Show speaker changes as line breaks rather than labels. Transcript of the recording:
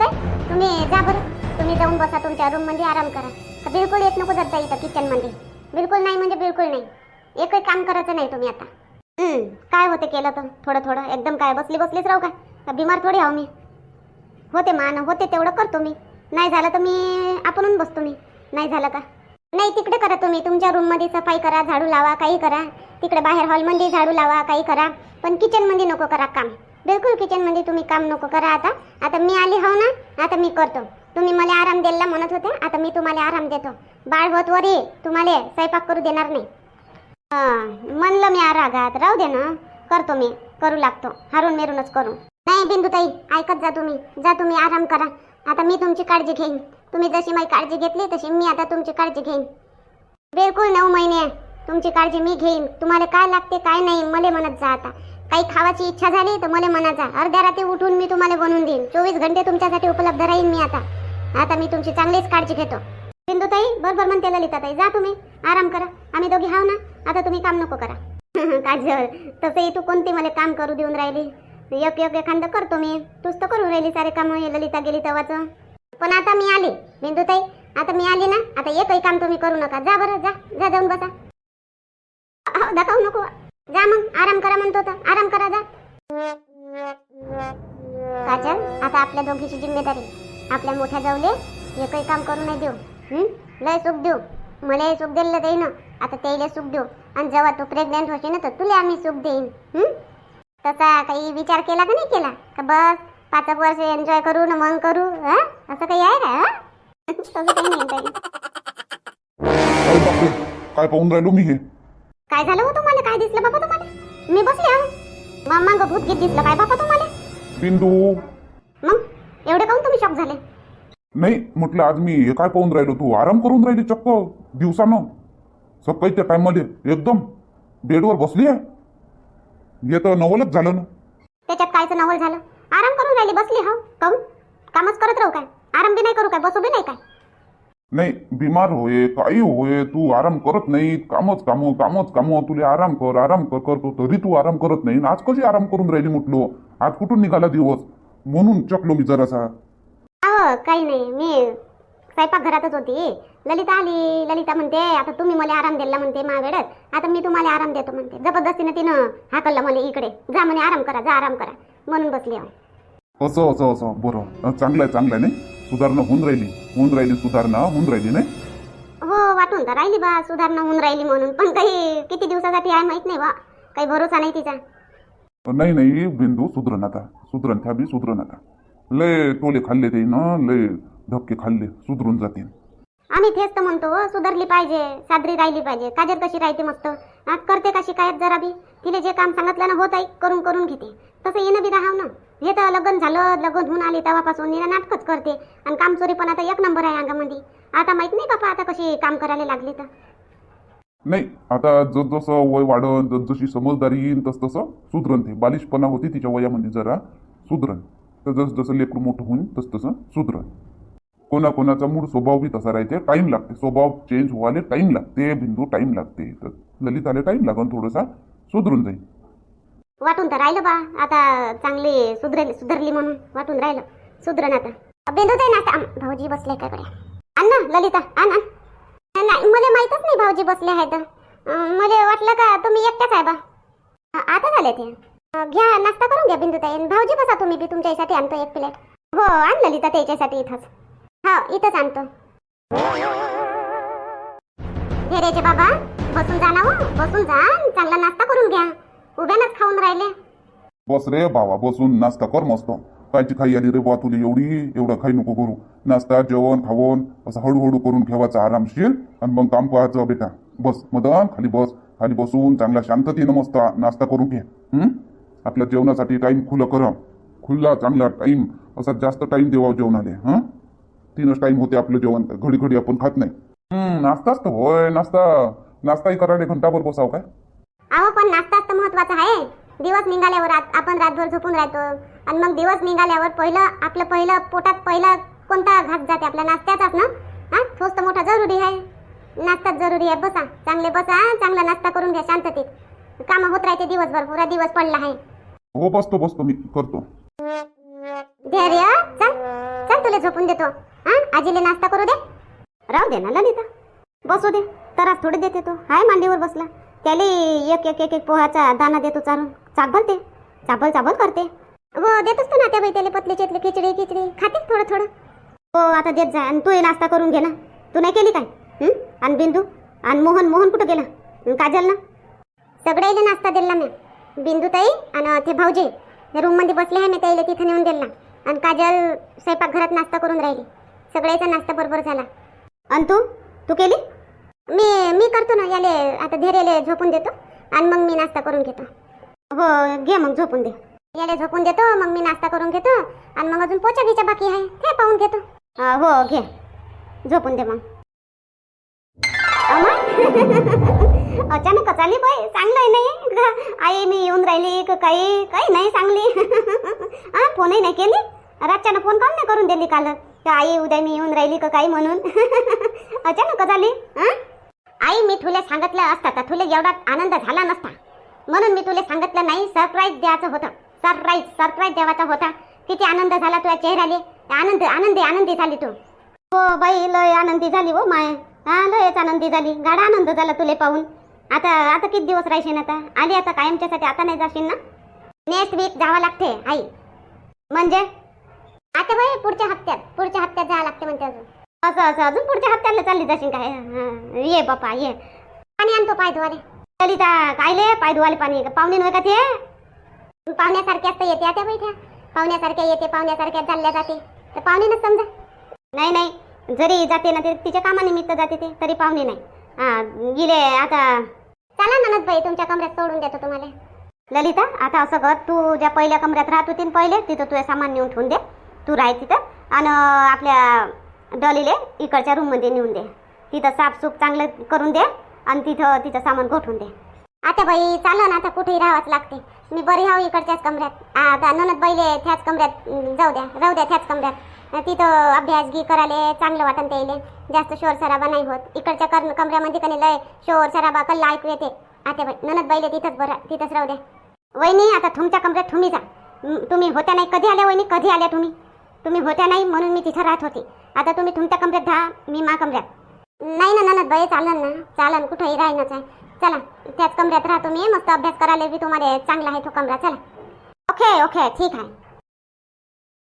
बिंदुताई तुम्ही जा बरं. तुम्ही जाऊन बसा तुमच्या रूममध्ये आराम करा. तर बिलकुल येत नको जात इथं किचनमध्ये बिलकुल नाही म्हणजे बिलकुल नाही. एकही काम करायचं नाही तुम्ही आता. काय होते केलं तर? थोडं थोडं. एकदम काय बसली बसलीच राहू काय बिमार थोडी आहो मी. होते मान होते तेवढं करतो मी. नाही झालं तर मी आपण बसतो मी. नाही झालं का? नाही तिकडे करा तुम्ही. तुमच्या रूममध्ये सफाई करा झाडू लावा काही करा. तिकडे बाहेर हॉलमध्ये झाडू लावा काही करा. पण किचनमध्ये नको करा काम. बिलकुल किचनमध्ये तुम्ही काम नको करा आता. आता मी आली हो ना? आता मी करतो. तुम्ही मला आराम द्यायला म्हणत होते आता मी तुम्हाला आराम देतो. बाळ होत वरी तुम्हाला स्वयंपाक करू देणार नाही. हां म्हणलं मी रागात राहू दे ना. करतो मी. करू लागतो. हारून मेरूनच करू. नाही बिंदुताई ऐकत जा तुम्ही. जा तुम्ही आराम करा. आता मी तुमची काळजी घेईन. तुम्ही जशी माझी काळजी घेतली तशी मी आता तुमची काळजी घेईन. बिलकुल नऊ महिने. तुमची काळजी मी घेईन. तुम्हाला काय लागते काय नाही मला म्हणत जा आता. काही खावाची इच्छा झाली तर मला मनाचा. अर्ध्या रात्री उठून मी तुम्हाला बनवून देईन. चोवीस घंटे तुमच्यासाठी उपलब्ध राहीन मी आता. आता मी तुमची चांगलीच काळजी घेतो. बिंदुताई बरोबर म्हणते ललिताताई. जा तुम्ही. आराम करा. आम्ही दोघी हाव ना? आता तुम्ही काम नको करा. काजल तसंही तू कोणती मला काम करू देऊन राहिली? एक एक एखादं करतो मी. तूच तर करून राहिली सारे काम. हे ललिता गेली तेव्हाच पण आता मी आली. बिंदुताई आता मी आली ना? आता एकही काम तुम्ही करू नका. जा बरं जा. जा जाऊन बसा. दाखवू नको. जा मग आराम करा म्हणतो तर. आराम करा जा. काजल आता आपल्या दोघीची जिम्मेदारी. आपल्या मोठ्या जाऊले एकही काम करू नाही देऊ. हं? लय सुख देऊ. मला सुख दिलं देई ना आता त्याला सुख देऊ. आणि जेव्हा तू प्रेग्नेंट होशी ना तर तुला आम्ही सुख देईन. हं? तसा काही विचार केला का नाही केला? का बस पाच वर्ष एन्जॉय करू ना मग करू? हा? असं काही आहे का हा? तसं काही नाही काही
काय पाहून राहिलो मी हे?
काय झालं हो तुम्हाला काय दिसलं बाबा तुम्हाला? मी बसले मग मग भूत गीत दिसलं काय बाबा तुम्हाला?
बिंदू
मग? एवढे काहून तुम्ही शॉक झाले.
नाही म्हटलं आज मी हे काय पाहून राहिलो तू? आराम करून राहिली चक्क दिवसानं. सकाळीच्या टाइममध्ये एकदम. बेडवर बसली आहे. हे तर नवलच झालं ना.
त्याच्यात कायचं नवल झालं? आराम करून राहिली बसली हो. काहून? कामच करत राहू काय? आराम बी नाही करू काय? बसू बी नाही काय?
नाही बिमार होय काही होय तू आराम करत नाही कामच काम कामच काम तुला आराम कर आराम कर करतो तरी तू आराम करत नाही. आज कशी आराम करून राहिली म्हटलो? आज कुठून निघाला दिवस? म्हणून चकलो मी जरासा.
अहो काही नाही मी स्वयंपाक घरातच होती. ललिता आली. ललिता म्हणते आता तुम्ही मला आराम दिला म्हणते मा वेळेत आता मी तुम्हाला आराम देतो म्हणते. जबरदस्तीनं तिनं हाकललं मला इकडे. जा म्हणे आराम करा जा आराम करा. म्हणून बसली
असं असं असं. बरं. चांगलं आहे चांगलं आहे नाही? सुधारणा होऊन राहिली. होऊन राहिली सुधारणा होऊन राहिली नाही.
हो वाटून तर राहिली बा सुधारणा होऊन राहिली म्हणून. पण काही किती दिवसासाठी आहे माहीत नाही बा. काही भरोसा नाही तिचा.
नाही नाही बिंदू सुधरण आता सुधरण त्या बी सुधरण आता लय टोले खाल्ले ते ना लय धक्के खाल्ले सुधरून जातील.
आम्ही तेच तर म्हणतो सुधारली पाहिजे सादरी राहिली पाहिजे. काजर कशी राहते मस्त? आज करते कशी काय जरा बी? तिने जे काम सांगितलं ना होत आहे करून करून घेते. तसं येणं बी राहाव ना. हे तर लग्न झालं लग्न होऊन आली तेव्हापासून निरा नाटकच करते. आणि काम चोरी पण आता एक नंबर आहे अंगामध्ये. आता माहीत नाही बापा आता कशी काम करायला लागली तर.
नाही आता जसजसं वय वाढन जसजशी समजदारी येईन तस तसं सुधरण ते. बालिशपणा होती तिच्या वयामध्ये जरा सुधरण. तर जसजसं लेकरू मोठं होईल तस तसं सुधरण. कोणाकोणाचा मूळ स्वभाव बी तसा राहते. टाइम लागते. स्वभाव चेंज व्हायला टाइम लागते. बिंदू टाइम लागते. तर ललिताला टाइम लागन थोडासा. सुधरून जाईल.
वाटून तर राहिलं बा. आता चांगली सुधरली सुधरली म्हणून वाटून राहिलं. सुधरण आता. बिंदू दे ना आता भाऊजी बसले काय कडे आण ना ललिता. आण आण. नाही मला माहीतच नाही भाऊजी बसले आहेत. मला वाटलं का तुम्ही एकट्याच आहे बा. आता झाले ते. घ्या नाश्ता करून घ्या बिंदू ताई. भाऊजी बसा तुम्ही बी. तुमच्यासाठी आणतो एक प्लेट हो आण ललिता त्याच्यासाठी इथंच. हा इथंच आणतो. धीरेचे बाबा बसून जा ना हो बसून जा चांगला नाश्ता करून घ्या. उभ्यानच खाऊन राहिले.
बस रे बाबा बसून नाश्ता कर मस्त. कायची खाई आली रे बा तुला एवढी एवढं खाई नको करू. नाश्ता जेवण खावण असं हळूहळू करून ठेवायचं आरामशीर. आणि मग काम पाहायचं बेटा. बस मदन खाली बस. खाली बसून चांगला शांततेनं मस्त नाश्ता करून घे. हं? आपल्या जेवणासाठी टाइम खुलं कर. खुल्ला चांगला टाईम असा जास्त टाईम देवा जेवणाले हां? तीनच टाइम होते आपलं जेवण घडी घडी आपण खात नाही. नाश्ताच तर होय नाश्ता नाश्ताही करायला घंटाभर बसाव काय?
अहो पण नाश्ताच तर महत्त्वाचा आहे. दिवस निघाल्यावर आत- आपण रातभर झोपून राहतो. आणि मग दिवस निघाल्यावर पहिलं आपलं पहिलं पोटात पहिला कोणता घास जाते? आपल्या नाश्त्याचाच ना? हा तोच तर मोठा जरुरी आहे. नाश्ताच जरुरी आहे. बसा चांगले बसा चांगला नाश्ता करून घ्या शांततेत. कामं होत राहते दिवसभर पुरा दिवस पडला आहे.
हो बसतो बसतो मी करतो.
धैर्य चल चल बिलकुल झोपून देतो. हा? आजीले नाश्ता करू दे? राहू दे ना ललिता. बसू दे. तरास थोडी देते तो. हाय मांडीवर बसला. त्याले एक एक एक एक पोहाचा दाना देतो चारून. चाबल ते. चाबल चाबल करते. हो देत असतो ना त्या बाई त्याला पतली चेतली खिचडी खिचडी खाते थोडं थोडं. हो आता देत जा. आणि तू नाश्ता करून घे ना. तू नाही केली काय? आणि बिंदू? आणि मोहन मोहन कुठं गेला? काजल ना? सगळ्याला नाश्ता दिला मी बिंदू ताई आणि ते भाऊजी. रूममध्ये बसले आहे मी त्याला तिथे नेऊन दिला. आणि काजल स्वयंपाकघरात नाश्ता करून राहिली. सगळ्याचा नाश्ता बरोबर झाला. आणि तू? तू केली? मी मी करतो ना याले आता धैर्याले झोपून देतो आणि मग मी नाश्ता करून घेतो. हो घे मग झोपून दे. याले झोपून देतो मग मी नाश्ता करून घेतो आणि मग अजून पोचा घ्यायचा बाकी आहे ते पाहून घेतो. हा, हो घे. झोपून दे मग? अचानक आली बाई चांगलं आहे नाही? आई मी येऊन राहिली काही काही नाही चांगली हा फोनही नाही केली? रातच्यानं फोन काऊन नाही करून दिली काल का आई उद्या मी येऊन राहिली का काही म्हणून? अचानक झाली? आई मी तुला सांगितलं असता तर तुला एवढा आनंद झाला नसता. म्हणून मी तुला सांगितलं नाही सरप्राईज द्यायचं होतं. सरप्राईज सरप्राईज द्यावाचा होता. किती आनंद झाला तुझ्या चेहऱ्याले. आनंद आनंदी आनंदी झाली तू. हो बाई लय आनंदी झाली हो माय. हा लयच आनंदी झाली. गाडा आनंद झाला तुले पाहून. आता आता किती दिवस राहशील आता? आली आता कायमच्यासाठी आता नाही जाशील ना? नेक्स्ट वीक जावं लागते आई. म्हणजे? आता बाई पुढच्या हप्त्यात पुढच्या हप्त्यात जावं लागते म्हणते अजून. असं असं अजून पुढच्या हप्त्याला चालली जाशील काय? हं, ये बापा ये. पाणी आणतो पाय धुवाले. ललिता कायले पाय धुवाले पाणी? पाहुणे नव्हे का ते? पाहुण्यासारख्याच तर येते आता बैठ्या पाहुण्यासारख्या येते पाहुण्यासारख्या चालल्या जाते. तर पाहुणे समजा. नाही नाही. जरी जाते ना ते तिच्या कामानिमित्त जाते ते तरी पाहुणे नाही. हा गेले आता. चला ननद बाई तुमच्या कमऱ्यात सोडून देतो तुम्हाला. ललिता आता असं कर तू ज्या पहिल्या कमऱ्यात राहत होती ना पहिले तिथं तुझे सामान नेऊन ठेवून दे. तू राह तिथं आणि आपल्या डॉलीले इकडच्या रूममध्ये नेऊन दे. तिथं साफसूफ चांगलं करून दे आणि तिथं तिचं सामान गोठून दे. आता बाई चाललं ना आता कुठेही राहावंच लागते. मी बरी हाव इकडच्याच कमऱ्यात. आता ननद बैले त्याच कमऱ्यात जाऊ द्या राहू द्या त्याच कमऱ्यात. तिथं अभ्यास गी करायला चांगलं वाटन त्याले जास्त शोर सराबा नाही होत. इकडच्या कर कमऱ्यामध्ये कधी लय शोर सराबा कल्ला ऐकू येते. आता बाई ननद बैले तिथंच बरं तिथंच राहू द्या. वहिनी आता तुमच्या कमऱ्यात तुम्ही जा. तुम्ही होत्या नाही कधी आल्या वहिनी? कधी आल्या तुम्ही? तुम्ही होत्या नाही म्हणून मी तिथं राहत होते. आता तुम्ही तुमच्या कमऱ्यात जा मी मा कमऱ्यात नाही ना ननद बाई चालन ना. चालन कुठेही राहीनच आहे. चला त्याच कमऱ्यात राहतो मी मस्त अभ्यास करायला बी तुम्हाला चांगला आहे तो कमरा. चला. ओके ओके ठीक आहे.